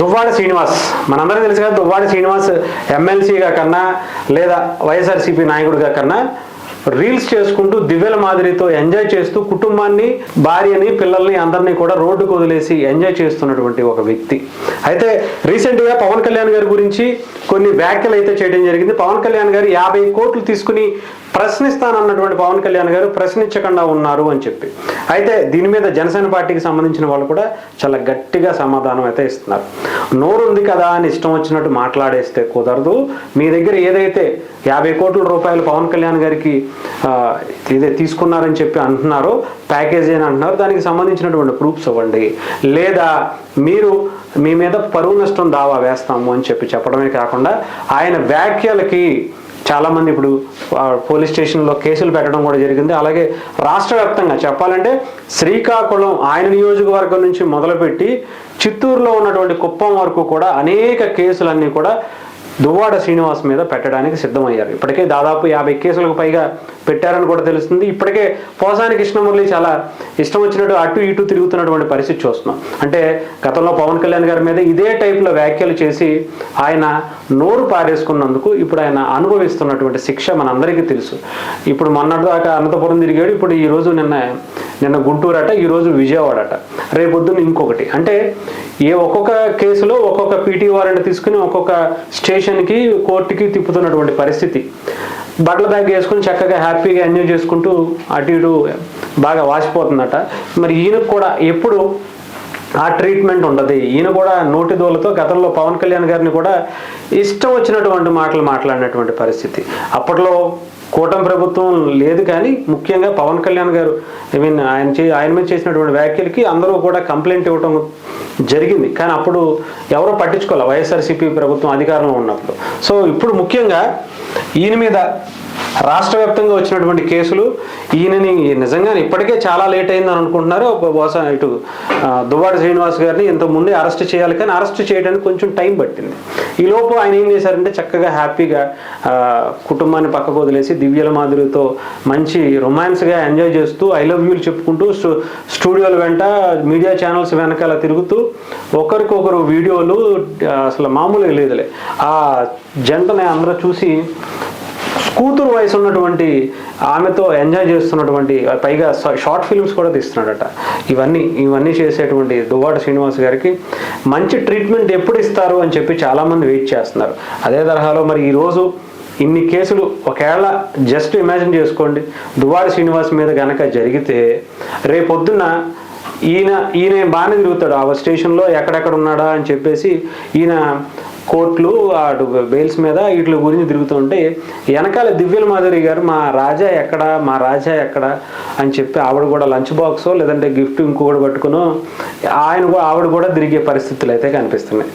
దువ్వాడ శ్రీనివాస్. మనందరికీ తెలుసు కదా దువ్వాడ శ్రీనివాస్ ఎమ్మెల్సీగా కన్నా లేదా వైఎస్ఆర్సీపీ నాయకుడిగా కన్నా రీల్స్ చేసుకుంటూ దివ్యల మాదిరితో ఎంజాయ్ చేస్తూ కుటుంబాన్ని భార్యని పిల్లల్ని అందరినీ కూడా రోడ్డుకు వదిలేసి ఎంజాయ్ చేస్తున్నటువంటి ఒక వ్యక్తి. అయితే రీసెంట్గా పవన్ కళ్యాణ్ గారి గురించి కొన్ని వ్యాఖ్యలు అయితే చేయడం జరిగింది. పవన్ కళ్యాణ్ గారు యాభై కోట్లు తీసుకుని ప్రశ్నిస్తానన్నటువంటి పవన్ కళ్యాణ్ గారు ప్రశ్నించకుండా ఉన్నారు అని చెప్పి. అయితే దీని మీద జనసేన పార్టీకి సంబంధించిన వాళ్ళు కూడా చాలా గట్టిగా సమాధానం అయితే ఇస్తున్నారు. నోరు ఉంది కదా అని ఇష్టం వచ్చినట్టు మాట్లాడేస్తే కుదరదు. మీ దగ్గర ఏదైతే యాభై కోట్ల రూపాయలు పవన్ కళ్యాణ్ గారికి ఆ, ఇదే తీసుకున్నారని చెప్పి అంటున్నారో ప్యాకేజ్ అని అంటున్నారు దానికి సంబంధించినటువంటి ప్రూఫ్స్ ఇవ్వండి. లేదా మీరు మీ మీద పరువు నష్టం దావా వేస్తాము అని చెప్పి చెప్పడమే కాకుండా ఆయన వ్యాఖ్యలకి చాలామంది ఇప్పుడు పోలీస్ స్టేషన్లో కేసులు పెట్టడం కూడా జరిగింది. అలాగే రాష్ట్ర వ్యాప్తంగా చెప్పాలంటే శ్రీకాకుళం ఆయన నియోజకవర్గం నుంచి మొదలుపెట్టి చిత్తూరులో ఉన్నటువంటి కుప్పం వరకు కూడా అనేక కేసులన్నీ కూడా దువ్వాడ శ్రీనివాస్ మీద పెట్టడానికి సిద్ధమయ్యారు. ఇప్పటికే దాదాపు యాభై కేసులకు పైగా పెట్టారని కూడా తెలుస్తుంది. ఇప్పటికే పోసాని కృష్ణమురళి చాలా ఇష్టం వచ్చినట్టు అటు ఇటు తిరుగుతున్నటువంటి పరిస్థితి చూస్తున్నాం. అంటే గతంలో పవన్ కళ్యాణ్ గారి మీద ఇదే టైప్లో వ్యాఖ్యలు చేసి ఆయన నోరు పారేసుకున్నందుకు ఇప్పుడు ఆయన అనుభవిస్తున్నటువంటి శిక్ష మనందరికీ తెలుసు. ఇప్పుడు మొన్నటిదాకా అనంతపురం తిరిగాడు. ఇప్పుడు ఈ రోజు నిన్న నిన్న గుంటూరు అట ఈరోజు విజయవాడ అట రేపొద్దున ఇంకొకటి. అంటే ఏ ఒక్కొక్క కేసులో ఒక్కొక్క పీటీ వారెంట్ తీసుకుని ఒక్కొక్క స్టేషన్కి కోర్టుకి తిప్పుతున్నటువంటి పరిస్థితి. బట్టల బ్యాగ్ వేసుకుని చక్కగా హ్యాపీగా ఎంజాయ్ చేసుకుంటూ అటు ఇటు బాగా వాసిపోతుందట. మరి ఈయనకు కూడా ఎప్పుడు ఆ ట్రీట్మెంట్ ఉండదు. ఈయన కూడా నోటి దోలతో గతంలో పవన్ కళ్యాణ్ గారిని కూడా ఇష్టం వచ్చినటువంటి మాటలు మాట్లాడినటువంటి పరిస్థితి. అప్పట్లో కూటమి ప్రభుత్వం లేదు కానీ ముఖ్యంగా పవన్ కళ్యాణ్ గారు ఐ మీన్ ఆయన చే ఆయన మీద చేసినటువంటి వ్యాఖ్యలకి అందరూ కూడా కంప్లైంట్ ఇవ్వడం జరిగింది. కానీ అప్పుడు ఎవరో పట్టించుకోవాలి వైఎస్ఆర్సీపీ ప్రభుత్వం అధికారంలో ఉన్నప్పుడు. సో ఇప్పుడు ముఖ్యంగా ఈయన మీద రాష్ట్ర వ్యాప్తంగా వచ్చినటువంటి కేసులు ఈయనని నిజంగా ఇప్పటికే చాలా లేట్ అయిందని అనుకుంటున్నారు. బహుశా ఇటు దువ్వాడ శ్రీనివాస్ గారిని ఇంత ముందే అరెస్ట్ చేయాలి కానీ అరెస్ట్ చేయడానికి కొంచెం టైం పట్టింది. ఈలోపు ఆయన ఏం చేశారంటే చక్కగా హ్యాపీగా కుటుంబాన్ని పక్కకు వదిలేసి దివ్యల మాదిరితో మంచి రొమాన్స్గా ఎంజాయ్ చేస్తూ ఐ లవ్ యూలు చెప్పుకుంటూ స్టూడియోలు స్టూడియోల వెంట మీడియా ఛానల్స్ వెనకాల తిరుగుతూ ఒకరికొకరు వీడియోలు అసలు మామూలుగా లేదులే. ఆ జంటని అందరూ చూసి కూతురు వయసు ఉన్నటువంటి ఆమెతో ఎంజాయ్ చేస్తున్నటువంటి పైగా షార్ట్ ఫిల్మ్స్ కూడా తీస్తున్నాడట. ఇవన్నీ ఇవన్నీ చేసేటువంటి దువ్వాడ శ్రీనివాస్ గారికి మంచి ట్రీట్మెంట్ ఎప్పుడు ఇస్తారు అని చెప్పి చాలామంది వెయిట్ చేస్తున్నారు. అదే తరహాలో మరి ఈరోజు ఇన్ని కేసులు ఒకవేళ జస్ట్ ఇమాజిన్ చేసుకోండి. దువ్వాడ శ్రీనివాస్ మీద కనుక జరిగితే రేపొద్దున ఈయన ఈయన బాగానే తిరుగుతాడు. ఆ స్టేషన్లో ఎక్కడెక్కడ ఉన్నాడా అని చెప్పేసి ఈయన కోర్టులు అటు బెయిల్స్ మీద వీటి గురించి తిరుగుతుంటే వెనకాల దివ్యల మాధురి గారు మా రాజా ఎక్కడ మా రాజా ఎక్కడ? అని చెప్పి ఆవిడ కూడా లంచ్ బాక్సో లేదంటే గిఫ్ట్ ఇంకొకటి పట్టుకును ఆయన కూడా ఆవిడ కూడా తిరిగే పరిస్థితులు అయితే కనిపిస్తున్నాయి.